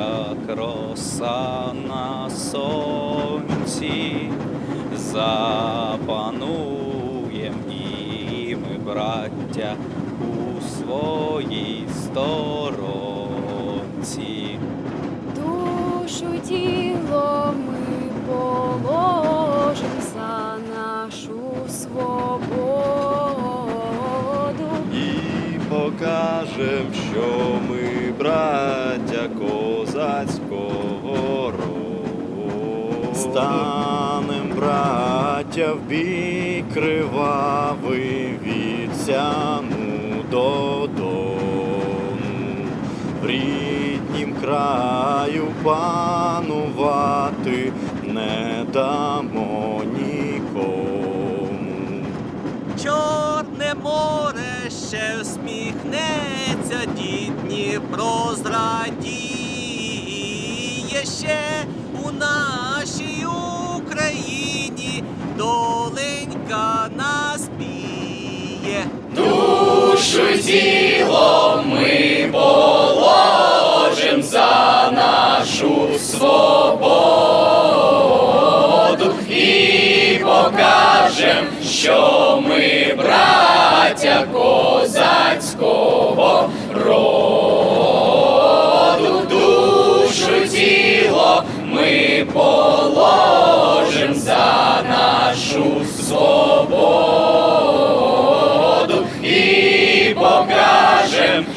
як роса на сонці, запануєм і ми, браття, у своїй сторонці. Душу тіло ми положим за нашу свободу. І покажем, що ми Станем, браття, в бій кривавий від сяну. В ріднім краю панувати не дамо нікому. Чорне море ще всміхнеться, дід Дніпро ще нашій Україні доленька нас піє. Душу тіло ми положим за нашу свободу і покажем, що ми браття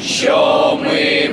що ми